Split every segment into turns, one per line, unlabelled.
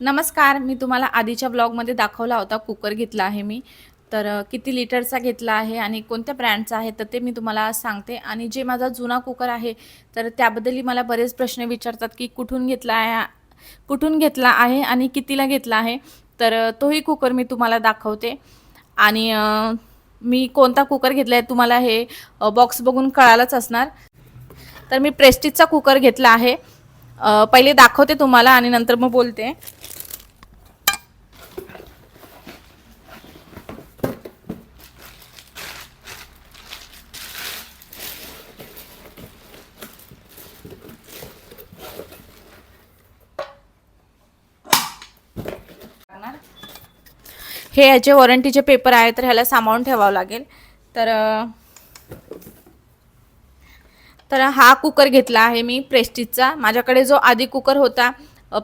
नमस्कार मी तुम्हाला आधीच्या ब्लॉगमध्ये दाखवला होता कुकर घेतला आहे मी. तर किती लिटरचा घेतला आहे आणि कोणत्या ब्रँडचा आहे तर ते मी तुम्हाला सांगते. आणि जे माझा जुना कुकर आहे तर त्याबद्दलही मला बरेच प्रश्न विचारतात की कुठून घेतला आहे कुठून घेतला आहे आणि कितीला घेतला आहे. तर तोही कुकर मी तुम्हाला दाखवते. आणि मी कोणता कुकर घेतला आहे तुम्हाला हे बॉक्स बघून कळालंच असणार. तर मी प्रेस्टिजचा कुकर घेतला आहे. पहिले दाखवते तुम्हाला आणि नंतर मग बोलते. हे याचे वॉरंटीचे पेपर आहे तर ह्याला सांभाळून ठेवावं लागेल. तर तर हा कुकर घेतला आहे मी प्रेस्टिजचा माझ्याकडे जो आधी कुकर होता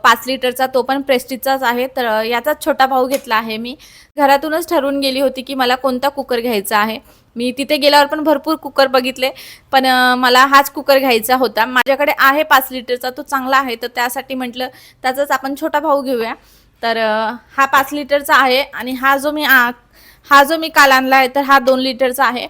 पाच लिटरचा तो पण प्रेस्टिजचाच आहे. तर याचाच छोटा भाऊ घेतला आहे मी. घरातूनच ठरवून गेली होती की मला कोणता कुकर घ्यायचा आहे. मी तिथे गेल्यावर पण भरपूर कुकर बघितले पण मला हाच कुकर घ्यायचा होता. माझ्याकडे आहे पाच लिटरचा तो चांगला आहे तर त्यासाठी म्हटलं त्याचाच आपण छोटा भाऊ घेऊया. तर हा पाच लिटरचा आहे आणि हा जो मी आ- हा जो मी काल आणला आहे तर हा दोन लिटरचा आहे.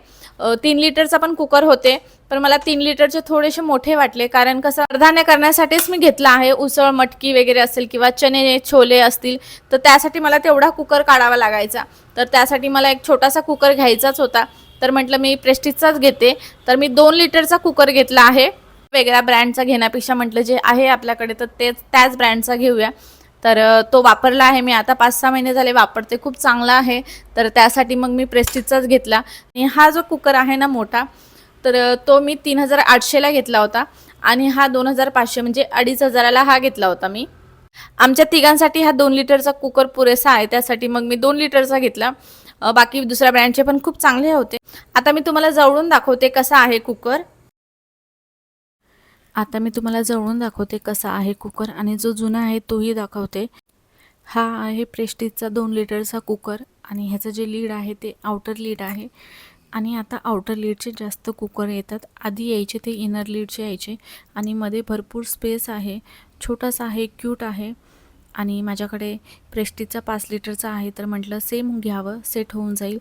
तीन लिटरचा पण कुकर होते पण मला तीन लिटरचे थोडेसे मोठे वाटले कारण कसं कडधान्य करण्यासाठीच मी घेतला आहे. उसळ मटकी वगैरे असेल किंवा चणे छोले असतील तर त्यासाठी मला तेवढा कुकर काढावा लागायचा. तर त्यासाठी मला एक छोटासा कुकर घ्यायचाच होता. तर म्हटलं मी प्रेस्टिजचाच घेते. तर मी दोन लिटरचा कुकर घेतला आहे. वेगळ्या ब्रँडचा घेण्यापेक्षा म्हटलं जे आहे आपल्याकडे तर तेच त्याच ब्रँडचा घेऊया. तर तो वापरला आहे. मी आता पाच सहा महिने झाले वापरते. खूप चांगला आहे. तर त्यासाठी मग मी प्रेस्टिजचाच घेतला. आणि हा जो कुकर आहे ना मोठा तर तो मी तीन हजार आठशेला घेतला होता. आणि हा दोन हजार पाचशे म्हणजे अडीच हजाराला हा घेतला होता मी. आमच्या तिघांसाठी हा दोन लिटरचा कुकर पुरेसा आहे. त्यासाठी मग मी दोन लिटरचा घेतला. बाकी दुसऱ्या ब्रँडचे पण खूप चांगले होते. आता मी तुम्हाला जवळून दाखवते कसा आहे कुकर. आता मी तुम्हाला जवळून दाखवते कसा आहे कुकर आणि जो जुना आहे तोही दाखवते. हा आहे प्रेस्टिजचा दोन लिटरचा कुकर आणि ह्याचं जे लीड आहे ते आउटर लीड आहे. आणि आता आउटर लीडचे जास्त कुकर येतात. आधी यायचे ते इनर लीडचे यायचे. आणि मध्ये भरपूर स्पेस आहे. छोटासा आहे क्यूट आहे. आणि माझ्याकडे प्रेस्टिजचा पाच लिटरचा आहे. तर म्हटलं सेम घ्यावं सेट होऊन जाईल.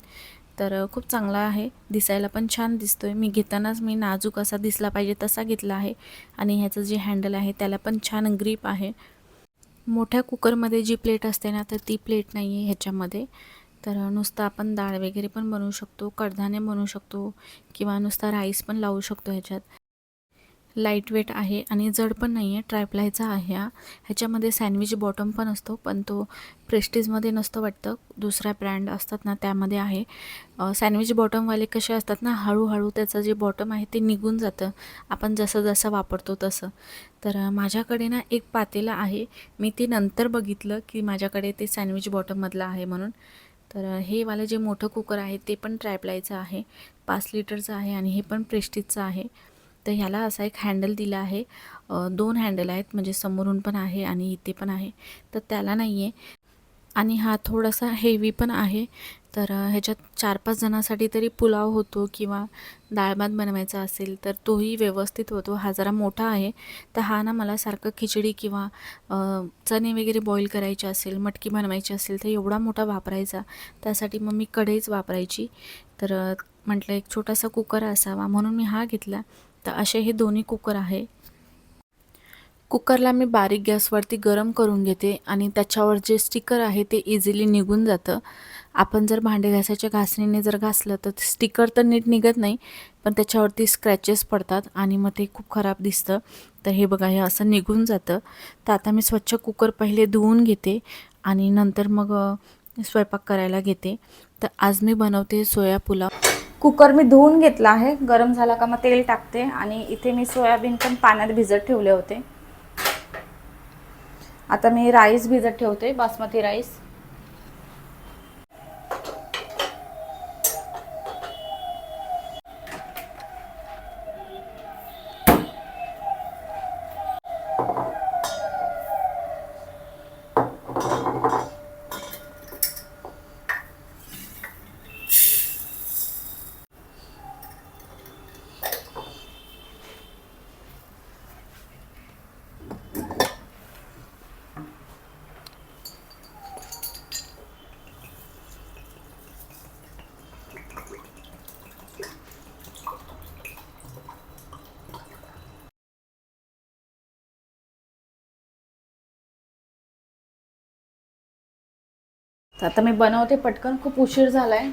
तर खूप चांगला आहे. दिसायला पण छान दिसतो आहे मी घेतानाच मी नाजूक असा दिसला पाहिजे तसा घेतला आहे. आणि ह्याचं जे हँडल आहे त्याला पण छान ग्रीप आहे. मोठ्या कुकरमध्ये जी प्लेट असते ना तर ती प्लेट नाही आहे ह्याच्यामध्ये. तर नुसतं आपण डाळ वगैरे पण बनवू शकतो कडधान्य बनवू शकतो किंवा नुसता राईस पण लावू शकतो ह्याच्यात. लाइट वेट आहे आणि जड पण नाही आहे ट्रायप्लायचा आहे हा. ह्याच्यामध्ये सँडविच बॉटम पण असतो पण तो प्रेस्टीजमध्ये नसतं वाटतं. दुसऱ्या ब्रँड असतात ना त्यामध्ये आहे. सँडविच बॉटमवाले कसे असतात ना हळूहळू त्याचं जे बॉटम आहे ते निघून जातं. आपण जसं जसं वापरतो तसं. तर माझ्याकडे ना एक पातेलं आहे. मी ते नंतर बघितलं की माझ्याकडे ते सँडविच बॉटममधलं आहे म्हणून. तर हे वालं जे मोठं कुकर आहे ते पण ट्रायप्लायचं आहे. पाच लिटरचं आहे आणि हे पण प्रेस्टीजचं आहे. तर ह्याला असा एक हँडल दिला आहे. दोन हँडल आहेत म्हणजे समोरून पण आहे आणि इथे पण आहे. तर त्याला नाही आहे आणि हा थोडासा हेवी पण आहे. तर ह्याच्यात चार पाच जणांसाठी तरी पुलाव होतो किंवा डाळ भात बनवायचा असेल तर तोही व्यवस्थित होतो. हा जरा मोठा आहे. तर हा ना मला सारखं खिचडी किंवा चणे वगैरे बॉईल करायचे असेल मटकी बनवायची असेल तर एवढा मोठा वापरायचा. त्यासाठी मग मी कढईच वापरायची. तर म्हटलं एक छोटासा कुकर असावा. म्हणून मी हा घेतला. तर असे हे दोन्ही कुकर आहे. कुकरला मी बारीक गॅसवरती गरम करून घेते आणि त्याच्यावर जे स्टिकर आहे ते इझिली निघून जातं. आपण जर भांडे घासायच्या घासणीने जर घासलं तर स्टिकर तर नीट निघत नाही पण त्याच्यावरती स्क्रॅचेस पडतात आणि मग ते खूप खराब दिसतं. तर हे बघा हे असं निघून जातं. तर आता मी स्वच्छ कुकर पहिले धुवून घेते आणि नंतर मग स्वयंपाक करायला घेते. तर आज मी बनवते सोया पुलाव. कुकर मी धुवून घेतला आहे. गरम झाला का मग तेल टाकते आणि इथे मी सोयाबीन पण पाण्यात भिजत ठेवले होते. आता मी राईस भिजत ठेवते बासमती राईस. तर आता मी बनवते पटकन खूप उशीर झाला आहे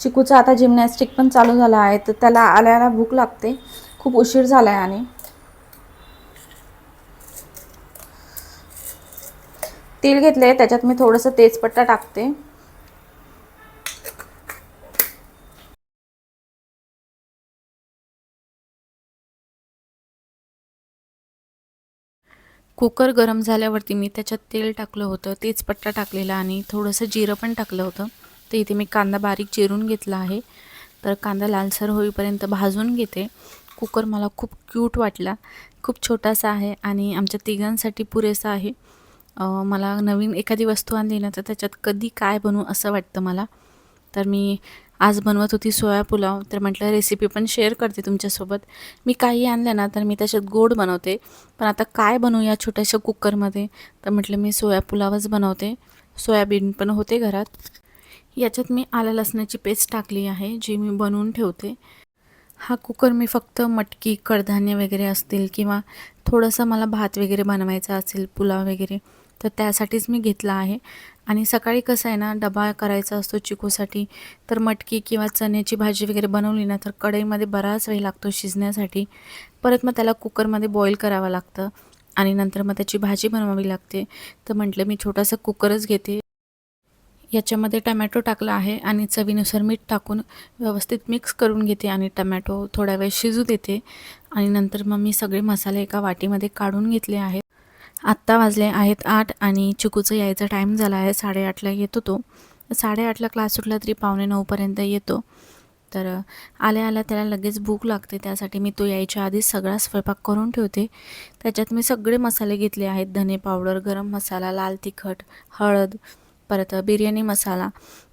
चिकूचा आता जिमनॅस्टिक पण चालू झाला आहे तर त्याला आल्याला भूक लागते. खूप उशीर झाला आहे आणि. तेल घेतले त्याच्यात मी थोडंसं तेजपत्ता टाकते. कुकर गरम झाल्यावरती मी त्याच्यात तेल टाकलं होतं तेजपत्ता टाकलेला आणि थोडंसं जिरं पण टाकलं होतं. तर इथे मी कांदा बारीक चिरून घेतला आहे. तर कांदा लालसर होईपर्यंत भाजून घेते. कुकर मला खूप क्यूट वाटला. खूप छोटासा आहे आणि आमच्या तिघांसाठी पुरेसा आहे. मला नवीन एखादी वस्तू आणली ना तर त्याच्यात कधी काय बनवू असं वाटतं मला. तर मी आज बनवत होती सोया पुलाव. तर म्हटलं रेसिपी पण शेअर करते तुमच्यासोबत. मी काही आणलं ना तर मी त्याच्यात गोड बनवते. पण आता काय बनवू या छोट्याशा कुकरमध्ये? तर म्हटलं मी सोया पुलावच बनवते. सोयाबीन पण होते घरात. याच्यात मी आलं लसणाची पेस्ट टाकली आहे जी मी बनवून ठेवते. हा कुकर मी फक्त मटकी कडधान्य वगैरे असतील किंवा थोडंसं मला भात वगैरे बनवायचा असेल पुलाव वगैरे तर त्यासाठीच मी घेतला आहे. आणि सकाळी कसं आहे ना डबा करायचा असतो चिकूसाठी तर मटकी किंवा चण्याची भाजी वगैरे बनवली ना तर कढईमध्ये बराच वेळ लागतो शिजण्यासाठी. परत मग त्याला कुकरमध्ये बॉईल करावं लागतं आणि नंतर मग त्याची भाजी बनवावी लागते. तर म्हटलं मी छोटासा कुकरच घेते. याच्यामध्ये टमॅटो टाकला आहे आणि चवीनुसार मीठ टाकून व्यवस्थित मिक्स करून घेते आणि टमॅटो थोडा वेळ शिजू देते. आणि नंतर मग मी सगळे मसाले एका वाटीमध्ये काढून घेतले आहेत. आत्ता वाजले आहेत आठ आणि चिकूचं यायचा टाईम झाला आहे. साडेआठला येतो तो. साडेआठला क्लास सुटला तरी पावणे नऊपर्यंत येतो. तर आल्या आल्या त्याला लगेच भूक लागते. त्यासाठी मी तो यायच्या आधीच सगळा स्वयंपाक करून ठेवते. त्याच्यात मी सगळे मसाले घेतले आहेत. धने पावडर गरम मसाला लाल तिखट हळद परत बिर्याणी मसाला.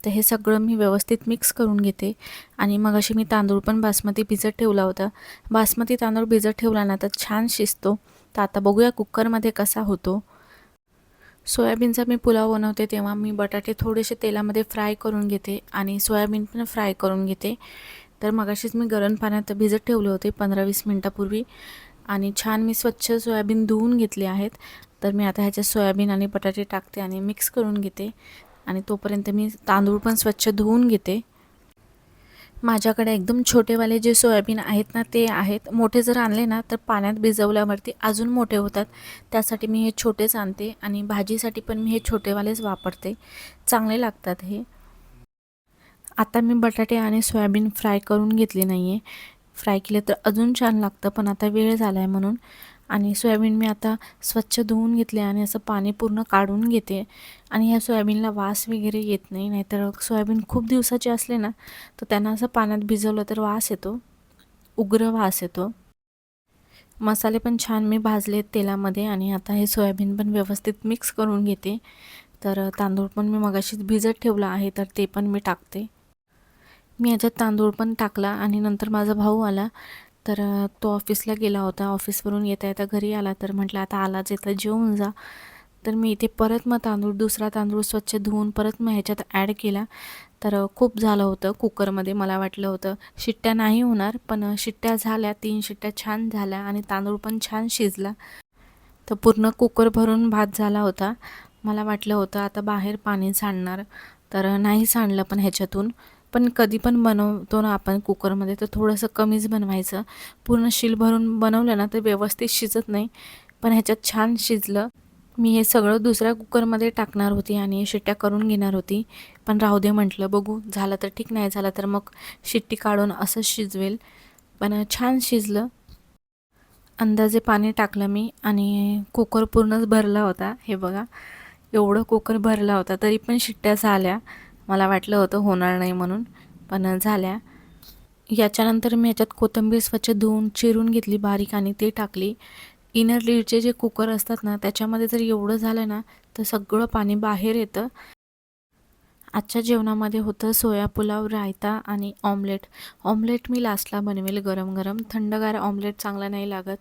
तर हे सगळं मी व्यवस्थित मिक्स करून घेते. आणि मग अशी मी तांदूळ पण बासमती भिजत ठेवला होता. बासमती तांदूळ भिजत ठेवला ना तर छान शिजतो. तर आता बघूया कुकरमध्ये कसा होतो. सोयाबीनचा मी पुलाव बनवते तेव्हा मी बटाटे थोडेसे तेलामध्ये फ्राय करून घेते आणि सोयाबीन पण फ्राय करून घेते. तर मगाशीच मी गरम पाण्यात भिजत ठेवले होते पंधरा वीस मिनटापूर्वी आणि छान मी स्वच्छ सोयाबीन धुवून घेतले आहेत. तर मी आता ह्याच्यात सोयाबीन आणि बटाटे टाकते आणि मिक्स करून घेते आणि तोपर्यंत मी तांदूळ पण स्वच्छ धुवून घेते. माझ्याकडे एकदम छोटेवाले जे सोयाबीन आहेत ना ते आहेत. मोठे जर आणले ना तर पाण्यात भिजवल्यावरती अजून मोठे होतात. त्यासाठी मी हे छोटेच आणते आणि भाजीसाठी पण मी हे छोटेवालेच वापरते. चांगले लागतात हे. आता मी बटाटे आणि सोयाबीन फ्राय करून घेतले नाही आहे फ्राय केले तर अजून छान लागतं पण आता वेळ झाला आहे म्हणून. आणि सोयाबीन मी आता स्वच्छ धुवून घेतले आणि असं पाणी पूर्ण काढून घेते. आणि ह्या सोयाबीनला वास वगैरे येत नाही नाहीतर सोयाबीन खूप दिवसाचे असले ना तर त्यांना असं पाण्यात भिजवलं तर वास येतो. उग्र वास येतो. मसाले पण छान मी भाजले तेलामध्ये आणि आता हे सोयाबीन पण व्यवस्थित मिक्स करून घेते. तर तांदूळ पण मी मगाशीच भिजत ठेवला आहे तर ते पण मी टाकते. मी याच्यात तांदूळ पण टाकला आणि नंतर माझा भाऊ आला. तर तो ऑफिसला गेला होता. ऑफिसवरून येता येता घरी आला तर म्हटलं आता आलाच येता जेवून जा. तर मी इथे परत मग तांदूळ दुसरा तांदूळ स्वच्छ धुवून परत मग ह्याच्यात ॲड केला. तर खूप झालं होतं कुकरमध्ये मला वाटलं होतं. शिट्ट्या नाही होणार पण शिट्ट्या झाल्या. तीन शिट्ट्या छान झाल्या आणि तांदूळ पण छान शिजला. तर पूर्ण कुकर भरून भात झाला होता. मला वाटलं होतं आता बाहेर पाणी सांडणार. तर नाही सांडलं पण ह्याच्यातून. पण कधी पण बनवतो ना आपण कुकरमध्ये तर थोडंसं कमीच बनवायचं. पूर्ण शिल भरून बनवलं ना तर व्यवस्थित शिजत नाही. पण ह्याच्यात छान शिजलं. मी हे सगळं दुसऱ्या कुकरमध्ये टाकणार होती आणि शिट्ट्या करून घेणार होती. पण राहू दे म्हटलं बघू. झालं तर ठीक नाही झालं तर मग शिट्टी काढून असं शिजवेल. पण छान शिजलं. अंदाजे पाणी टाकलं मी आणि कुकर पूर्णच भरला होता. हे बघा एवढं कुकर भरला होता तरी पण शिट्ट्या झाल्या. मला वाटलं होतं होणार नाही म्हणून पण झाल्या. याच्यानंतर मी याच्यात कोथिंबीर स्वच्छ धुवून चिरून घेतली बारीक आणि ते टाकली. इनर लीडचे जे कुकर असतात ना त्याच्यामध्ये जर एवढं झालं ना तर सगळं पाणी बाहेर येतं. आजच्या जेवणामध्ये होतं सोया पुलाव रायता आणि ऑमलेट ऑमलेट मी लास्टला बनवेल गरम गरम थंडगार ऑमलेट चांगला नाही लागत.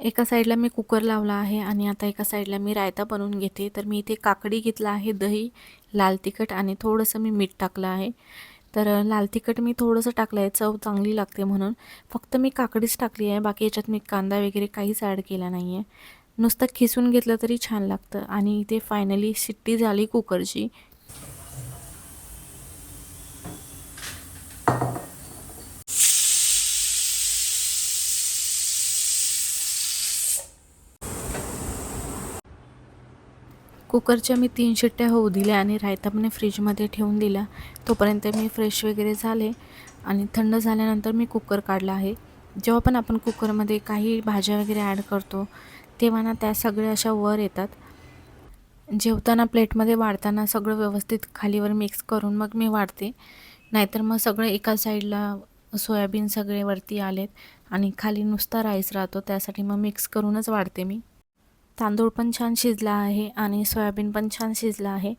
एका साईडला मी कुकर लावला आहे आणि आता एका साईडला मी रायता बनवून घेते. तर मी इथे काकडी घेतला आहे दही लाल तिखट आणि थोडंसं मी मीठ टाकलं आहे. तर लाल तिखट मी थोडंसं टाकलं आहे चव चांगली लागते म्हणून. फक्त मी काकडीच टाकली आहे बाकी याच्यात मी कांदा वगैरे काहीच ॲड केला नाही आहे. नुसतं खिसून घेतलं तरी छान लागतं आणि इथे फायनली शिट्टी झाली कुकरची. कुकरच्या मी तीन शिट्ट्या होऊ दिल्या आणि रायता पण फ्रीजमध्ये ठेवून दिला तोपर्यंत मी फ्रेश वगैरे झाले आणि थंड झाल्यानंतर मी कुकर काढला आहे. जेव्हा पण आपण कुकरमध्ये काही भाज्या वगैरे ॲड करतो तेव्हा ना त्या सगळ्या अशा वर येतात. जेवताना प्लेटमध्ये वाढताना सगळं व्यवस्थित खालीवर मिक्स करून मग मी वाढते. नाहीतर मग सगळं एका साईडला सोयाबीन सगळे वरती आलेत आणि खाली नुसता राईस राहतो त्यासाठी मग मिक्स करूनच वाढते मी. तांदूळ पण छान शिजला आहे आणि सोयाबीन पण छान शिजला आहे.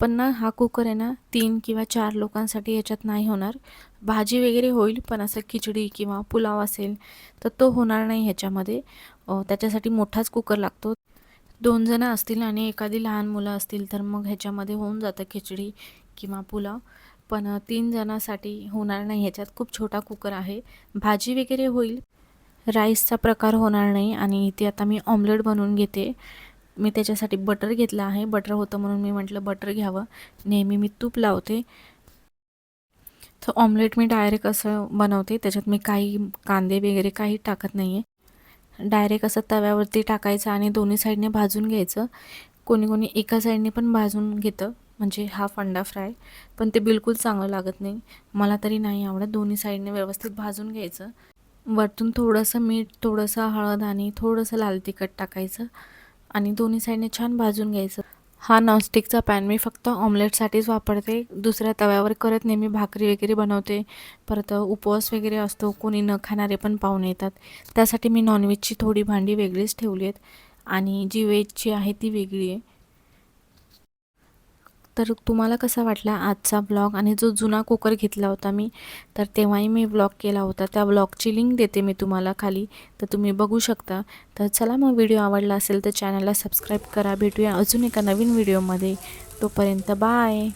पण ना हा कुकर आहे ना तीन किंवा चार लोकांसाठी याच्यात नाही होणार. भाजी वगैरे होईल पण असं खिचडी किंवा पुलाव असेल तर तो होणार नाही ह्याच्यामध्ये. त्याच्यासाठी मोठाच कुकर लागतो. दोन जणं असतील आणि एखादी लहान मुलं असतील तर मग ह्याच्यामध्ये होऊन जातं खिचडी किंवा पुलाव. पण तीन जणांसाठी होणार नाही ह्याच्यात. खूप छोटा कुकर आहे. भाजी वगैरे होईल राईसचा प्रकार होणार नाही आणि इथे आता मी ऑमलेट बनवून घेते. मी त्याच्यासाठी बटर घेतलं आहे. बटर होतं म्हणून मी म्हटलं बटर घ्यावं. नेहमी मी तूप लावते. तर ऑमलेट मी डायरेक्ट असं बनवते. त्याच्यात मी काही कांदे वगैरे काही टाकत नाही आहे डायरेक्ट असं तव्यावरती टाकायचं आणि दोन्ही साईडने भाजून घ्यायचं. कोणी कोणी एका साईडने पण भाजून घेतं. म्हणजे हाफ अंडा फ्राय. पण ते बिलकुल चांगलं लागत नाही. मला तरी नाही आवडत. दोन्ही साईडने व्यवस्थित भाजून घ्यायचं. वरतून थोडंसं मीठ थोडंसं हळद आणि थोडंसं लाल तिखट टाकायचं आणि दोन्ही साईडने छान भाजून घ्यायचं. हा नॉनस्टिकचा पॅन मी फक्त ऑमलेटसाठीच वापरते. दुसऱ्या तव्यावर करत नेहमी भाकरी वगैरे बनवते. परत उपवास वगैरे असतो कोणी न खाणारे पण पाहुणे येतात. त्यासाठी मी नॉनव्हेजची थोडी भांडी वेगळीच ठेवली आहेत. आणि जी व्हेजची आहे ती वेगळी आहे. तर तुम्हाला कसा वाटला आजचा ब्लॉग आणि जो जुना कुकर घेतला होता मी तर तेव्हाही मी ब्लॉग केला होता. त्या ब्लॉगची लिंक देते मी तुम्हाला खाली तर तुम्ही बघू शकता. तर चला मग व्हिडिओ आवडला असेल तर चॅनलला सबस्क्राईब करा. भेटूया अजून एका नवीन व्हिडिओमध्ये तोपर्यंत बाय